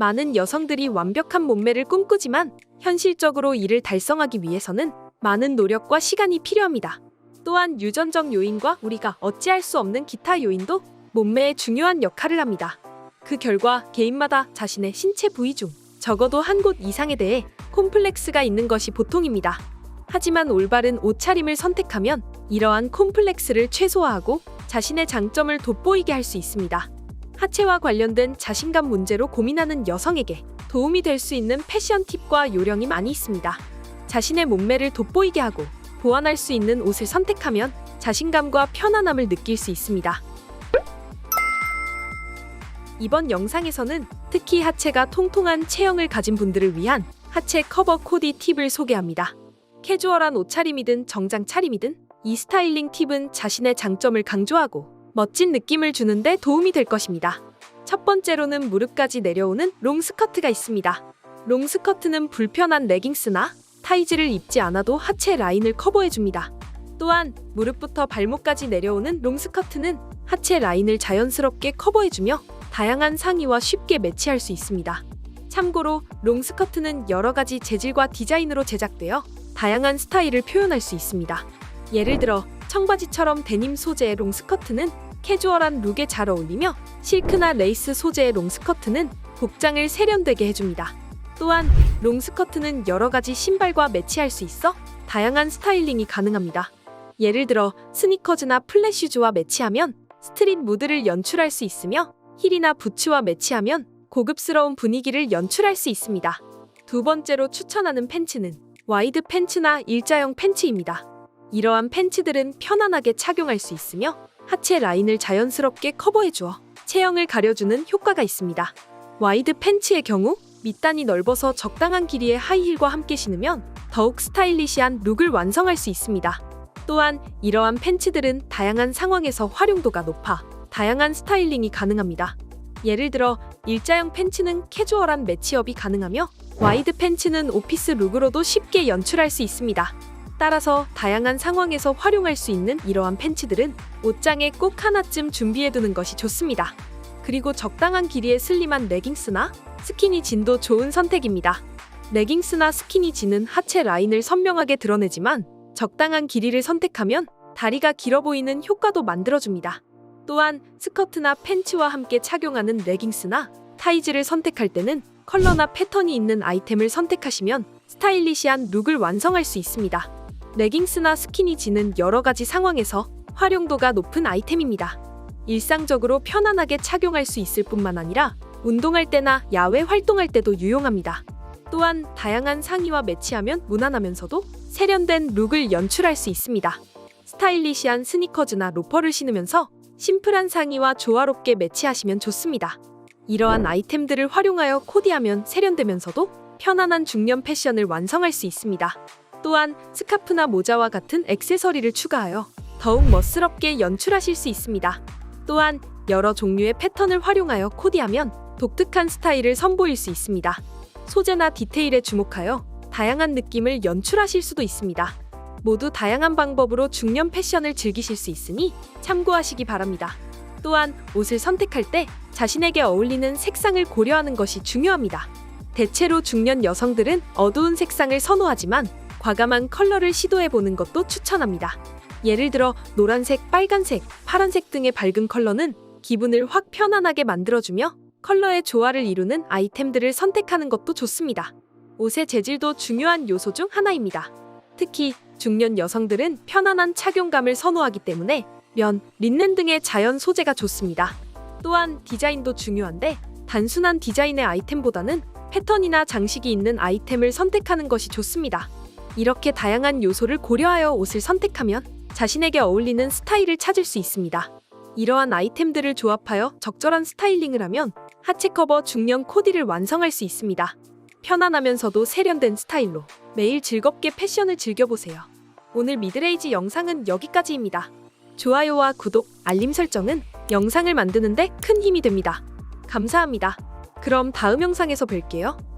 많은 여성들이 완벽한 몸매를 꿈꾸지만 현실적으로 이를 달성하기 위해서는 많은 노력과 시간이 필요합니다. 또한 유전적 요인과 우리가 어찌할 수 없는 기타 요인도 몸매에 중요한 역할을 합니다. 그 결과 개인마다 자신의 신체 부위 중 적어도 한 곳 이상에 대해 콤플렉스가 있는 것이 보통입니다. 하지만 올바른 옷차림을 선택하면 이러한 콤플렉스를 최소화하고 자신의 장점을 돋보이게 할 수 있습니다. 하체와 관련된 자신감 문제로 고민하는 여성에게 도움이 될 수 있는 패션 팁과 요령이 많이 있습니다. 자신의 몸매를 돋보이게 하고 보완할 수 있는 옷을 선택하면 자신감과 편안함을 느낄 수 있습니다. 이번 영상에서는 특히 하체가 통통한 체형을 가진 분들을 위한 하체 커버 코디 팁을 소개합니다. 캐주얼한 옷차림이든 정장 차림이든 이 스타일링 팁은 자신의 장점을 강조하고 멋진 느낌을 주는데 도움이 될 것입니다. 첫 번째로는 무릎까지 내려오는 롱 스커트가 있습니다. 롱 스커트는 불편한 레깅스나 타이즈를 입지 않아도 하체 라인을 커버해줍니다. 또한 무릎부터 발목까지 내려오는 롱 스커트는 하체 라인을 자연스럽게 커버해주며 다양한 상의와 쉽게 매치할 수 있습니다. 참고로 롱 스커트는 여러 가지 재질과 디자인으로 제작되어 다양한 스타일을 표현할 수 있습니다. 예를 들어 청바지처럼 데님 소재의 롱 스커트는 캐주얼한 룩에 잘 어울리며 실크나 레이스 소재의 롱 스커트는 복장을 세련되게 해줍니다. 또한 롱 스커트는 여러 가지 신발과 매치할 수 있어 다양한 스타일링이 가능합니다. 예를 들어 스니커즈나 플랫슈즈와 매치하면 스트릿 무드를 연출할 수 있으며 힐이나 부츠와 매치하면 고급스러운 분위기를 연출할 수 있습니다. 두 번째로 추천하는 팬츠는 와이드 팬츠나 일자형 팬츠입니다. 이러한 팬츠들은 편안하게 착용할 수 있으며 하체 라인을 자연스럽게 커버해주어 체형을 가려주는 효과가 있습니다. 와이드 팬츠의 경우 밑단이 넓어서 적당한 길이의 하이힐과 함께 신으면 더욱 스타일리시한 룩을 완성할 수 있습니다. 또한 이러한 팬츠들은 다양한 상황에서 활용도가 높아 다양한 스타일링이 가능합니다. 예를 들어 일자형 팬츠는 캐주얼한 매치업이 가능하며 와이드 팬츠는 오피스 룩으로도 쉽게 연출할 수 있습니다. 따라서 다양한 상황에서 활용할 수 있는 이러한 팬츠들은 옷장에 꼭 하나쯤 준비해두는 것이 좋습니다. 그리고 적당한 길이의 슬림한 레깅스나 스키니 진도 좋은 선택입니다. 레깅스나 스키니 진은 하체 라인을 선명하게 드러내지만 적당한 길이를 선택하면 다리가 길어 보이는 효과도 만들어줍니다. 또한 스커트나 팬츠와 함께 착용하는 레깅스나 타이즈를 선택할 때는 컬러나 패턴이 있는 아이템을 선택하시면 스타일리시한 룩을 완성할 수 있습니다. 레깅스나 스키니진은 여러 가지 상황에서 활용도가 높은 아이템입니다. 일상적으로 편안하게 착용할 수 있을 뿐만 아니라 운동할 때나 야외 활동할 때도 유용합니다. 또한 다양한 상의와 매치하면 무난하면서도 세련된 룩을 연출할 수 있습니다. 스타일리시한 스니커즈나 로퍼를 신으면서 심플한 상의와 조화롭게 매치하시면 좋습니다. 이러한 아이템들을 활용하여 코디하면 세련되면서도 편안한 중년 패션을 완성할 수 있습니다. 또한 스카프나 모자와 같은 액세서리를 추가하여 더욱 멋스럽게 연출하실 수 있습니다. 또한 여러 종류의 패턴을 활용하여 코디하면 독특한 스타일을 선보일 수 있습니다. 소재나 디테일에 주목하여 다양한 느낌을 연출하실 수도 있습니다. 모두 다양한 방법으로 중년 패션을 즐기실 수 있으니 참고하시기 바랍니다. 또한 옷을 선택할 때 자신에게 어울리는 색상을 고려하는 것이 중요합니다. 대체로 중년 여성들은 어두운 색상을 선호하지만 과감한 컬러를 시도해 보는 것도 추천합니다. 예를 들어 노란색, 빨간색, 파란색 등의 밝은 컬러는 기분을 확 편안하게 만들어주며 컬러의 조화를 이루는 아이템들을 선택하는 것도 좋습니다. 옷의 재질도 중요한 요소 중 하나입니다. 특히 중년 여성들은 편안한 착용감을 선호하기 때문에 면, 린넨 등의 자연 소재가 좋습니다. 또한 디자인도 중요한데 단순한 디자인의 아이템보다는 패턴이나 장식이 있는 아이템을 선택하는 것이 좋습니다. 이렇게 다양한 요소를 고려하여 옷을 선택하면 자신에게 어울리는 스타일을 찾을 수 있습니다. 이러한 아이템들을 조합하여 적절한 스타일링을 하면 하체 커버 중년 코디를 완성할 수 있습니다. 편안하면서도 세련된 스타일로 매일 즐겁게 패션을 즐겨보세요. 오늘 미드레이지 영상은 여기까지입니다. 좋아요와 구독, 알림 설정은 영상을 만드는데 큰 힘이 됩니다. 감사합니다. 그럼 다음 영상에서 뵐게요.